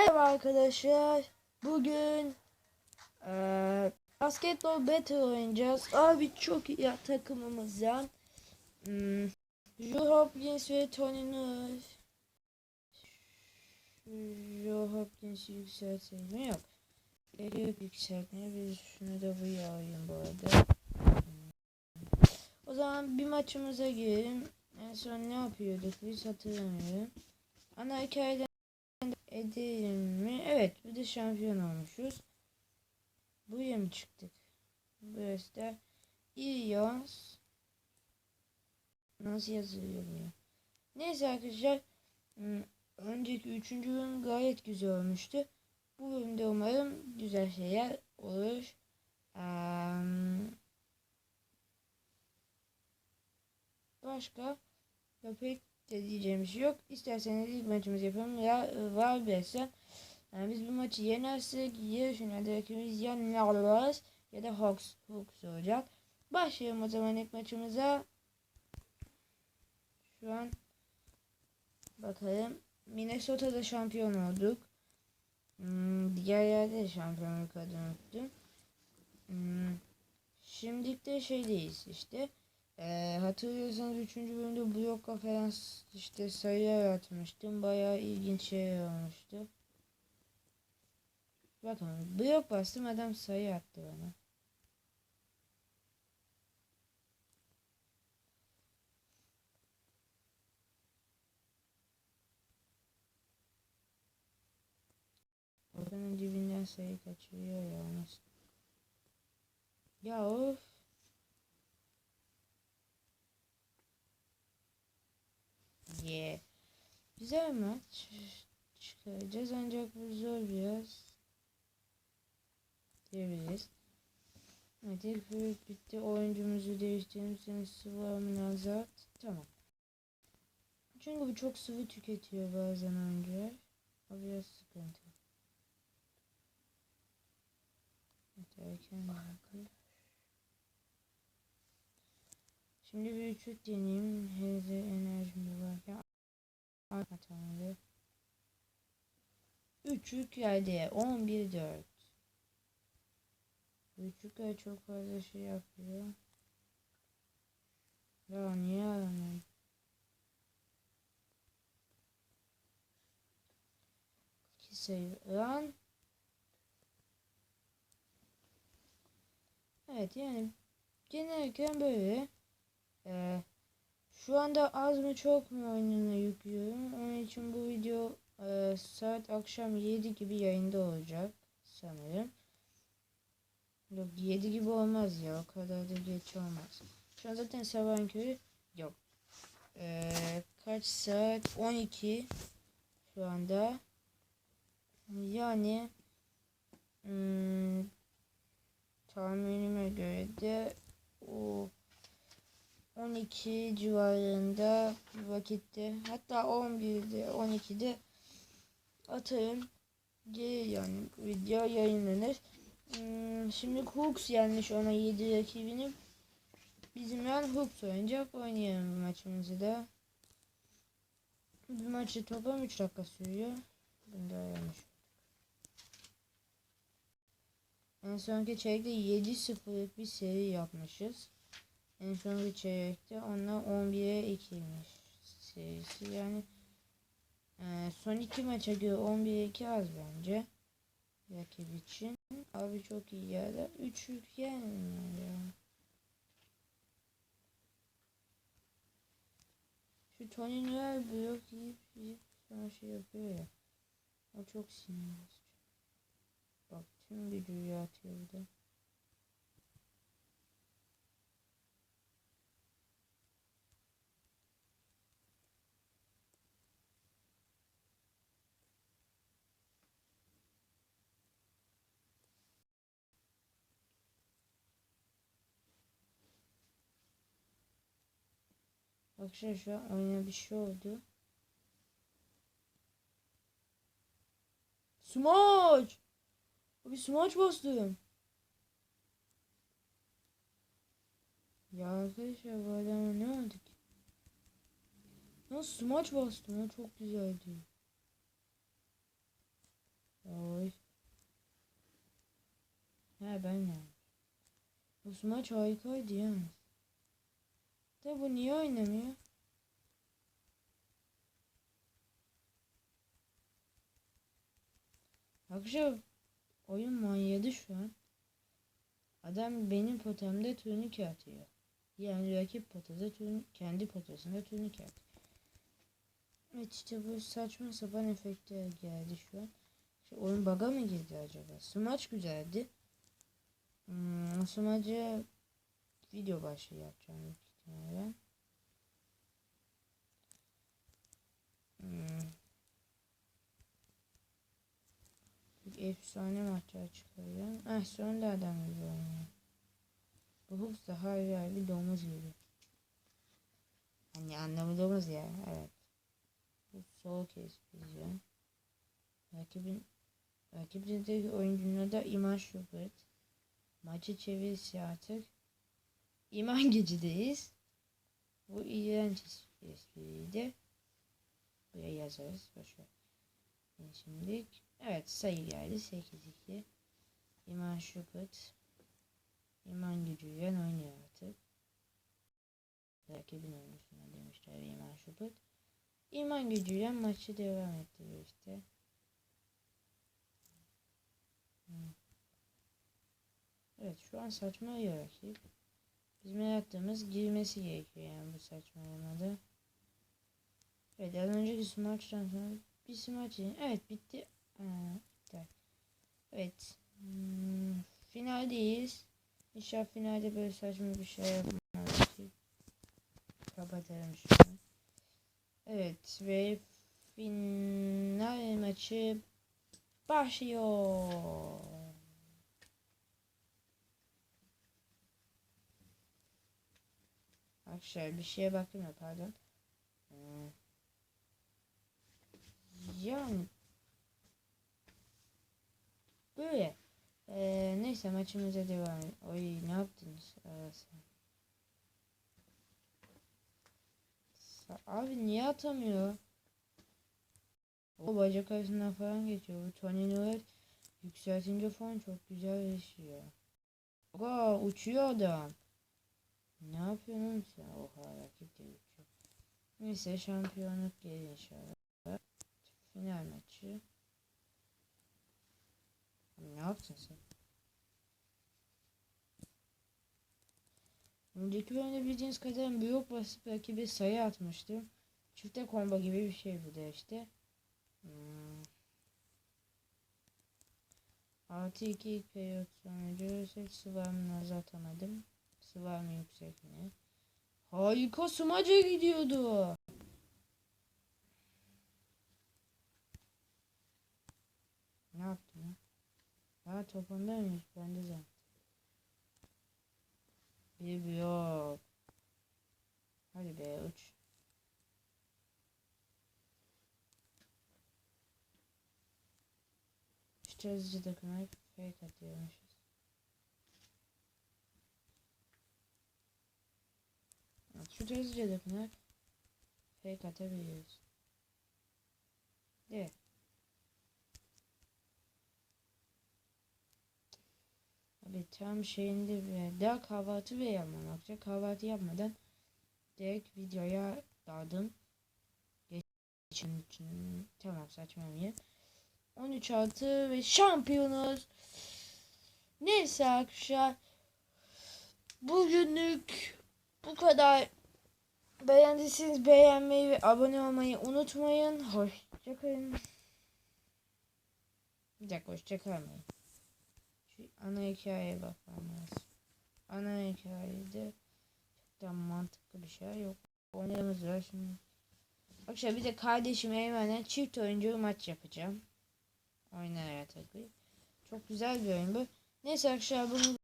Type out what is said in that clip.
Merhaba arkadaşlar. Bugün eee basketbol battle oynayacağız. Abi çok iyi takımımızdan. Hmm, Joe Hopkins ve Tony Nuss. Joe Hopkins'i yükseltelim. Yok. Gerek yok yükseltmeye. Biz şunu da buraya alayım bu arada. O zaman bir maçımıza girelim. En son ne yapıyorduk biz hatırlamıyorum. Ana hikayeden edelim mi? Evet, bir de şampiyon olmuşuz. Buraya mı çıktık? Burası da İlyas. Nasıl yazılıyor ya? Neyse arkadaşlar. hmm, Önceki üçüncü bölüm gayet güzel olmuştu. Bu bölümde umarım güzel şeyler olur. Eee, başka da pek de diyeceğim bir şey yok. İsterseniz ilk maçımızı yapalım ya e, var bilirsen. Yani biz bu maçı yenersek yarışın rakibimiz ya Narvaz ya da Hawks, Hawks olacak. Başlayalım o zaman ilk maçımıza. Şu an bakalım. Minnesota'da şampiyon olduk. Hmm, diğer yerde de şampiyonluk adını unuttum. Hmm, şimdilik de şeydeyiz işte. Ee, hatırlıyorsanız 3. bölümde blok konferans işte sayılar atmıştım. Bayağı ilginç şeyler olmuştu. Bakın blok bastım adam sayı attı bana. Ortanın dibinden sayı kaçırıyor ya nasıl? Ya of. Yeah. Güzel maç çıkaracağız ancak bu zor biraz diyebiliriz. Evet ilk bölüm bitti. Oyuncumuzu değiştirelim. Senin sıvı münazat. Tamam. Çünkü bu çok sıvı tüketiyor bazen oyuncular. O biraz sıkıntı. Evet, erken bırakır. Şimdi bir üçlük deneyeyim. Heze enerjim varken arka tanrı. Üçlük geldi. 11 4. Üçlükler çok fazla şey yapıyor. Ya niye alamıyorum? İki sayı. Lan. Evet yani genellikle böyle. Ee, şu anda az mı çok mu oyununu yüklüyorum. Onun için bu video e, saat akşam 7 gibi yayında olacak sanırım. Yok 7 gibi olmaz ya o kadar da geç olmaz. Şu an zaten sabahın körü yok. Ee, kaç saat? 12 şu anda. Yani hmm, tahminime göre de 12 civarında vakitte hatta 11'de 12'de atarım gelir yani video yayınlanır. Hmm, şimdi Hooks yenmiş ona 7 rakibini. Bizim yan Hooks oynayacak oynayalım bu maçımızı da. Bir maçı toplam 3 dakika sürüyor. Bunu da öğrenmiş En sonki çeyrekte 7-0'lık bir seri yapmışız. En sonki çeyrekte onlar 11'e 2'ymiş serisi. Yani e, son iki maça göre 11'e 2 az bence. Rakip için. Abi çok iyi yerde. 3 yük yenmiyor ya. Şu Tony Noel blok yiyip yiyip sonra şey yapıyor ya. O çok sinir. Bak tüm gücü atıyor bir de. Arkadaşlar şu an oyuna bir şey oldu. Smaç! Abi smaç bastım. Ya arkadaşlar bu adama ne oldu ki? Nasıl smaç bastım ya çok güzeldi. Oy. He ben yani. Bu smaç harikaydı yani. De bu niye oynamıyor? Arkadaşlar oyun manyadı şu an. Adam benim potamda turnike atıyor. Yani rakip potada turn kendi potasında turnike atıyor. Evet işte bu saçma sapan efektler geldi şu an. İşte oyun bug'a mı girdi acaba? Smaç güzeldi. Hmm, o smacı video başlığı yapacağım ihtimalle. Hmm. Bir efsane maçlar çıkarıyorum. Ah sonunda adam gibi oynuyor. Bu Hooks da harbi harbi domuz gibi. Hani anlamı domuz ya. Evet. Bu soğuk espriyizyon. Rakibin rakibindeki oyuncunun da İman Şubet. Maçı çevirisi artık. İman gücüdeyiz. Bu iğrenç espriydi. Buraya yazarız. Boşver. Şimdi evet sayı geldi. 8-2. İman Şubet. İman gücüyle oynuyor artık. Rakibin oyuncusuna demişler İman Şubet. İman gücüyle maçı devam ettiriyor işte. Evet şu an saçmalıyor rakip. Bizim yarattığımız girmesi gerekiyor yani bu saçmalamada. Evet az önceki smaçtan sonra bir smaç yine. Evet bitti. Bitti. Evet. Hmm, finaldeyiz. İnşallah finalde böyle saçma bir şey yapmaz. Kapatalım şunu. Evet ve final maçı başlıyor. Arkadaşlar bir şeye baktım ya pardon. Hmm. Yani böyle. Ee, neyse maçımıza devam edelim. Oy ne yaptınız? Arası. Abi niye atamıyor? O bacak arasından falan geçiyor. Bu Tony Noel yükseltince falan çok güzel yaşıyor. Oha uçuyor adam. Ne yapıyorsun sen? Oha rakip de uçuyor. Neyse şampiyonluk gelir inşallah. Final maçı. Ne yaptın sen? Önceki bölümde bildiğiniz kadar büyük basıp rakibe sayı atmıştım. Çifte combo gibi bir şey bu da işte. Hmm. Artı 2 ilk periyot sonucu set sıvamını azaltamadım. Sıvam yüksek mi? Harika smaca gidiyordu. Ne yaptın? Ha topundaymış bende zaten. Bir yok. Hadi be uç. İşte hızlıca dokunarak fake atıyormuşuz. Evet, şu hızlıca dokunarak fake atabiliyoruz. Evet. Abi tam şeyinde bir daha kahvaltı ve yapmamakça kahvaltı yapmadan direkt videoya daldım. Geçen için tamam saçmalamayayım. 13 6 ve şampiyonuz. Neyse arkadaşlar. Bugünlük bu kadar. Beğendiyseniz beğenmeyi ve abone olmayı unutmayın. Hoşçakalın. Bir dakika hoşçakalın. Şu ana hikayeye bakmam lazım. Ana hikayede çok mantıklı bir şey yok. Oynayalımız var şimdi. Arkadaşlar bir de kardeşim Eymen'e çift oyuncu maç yapacağım. Oynayarak tabii. Çok güzel bir oyun bu. Neyse arkadaşlar bunu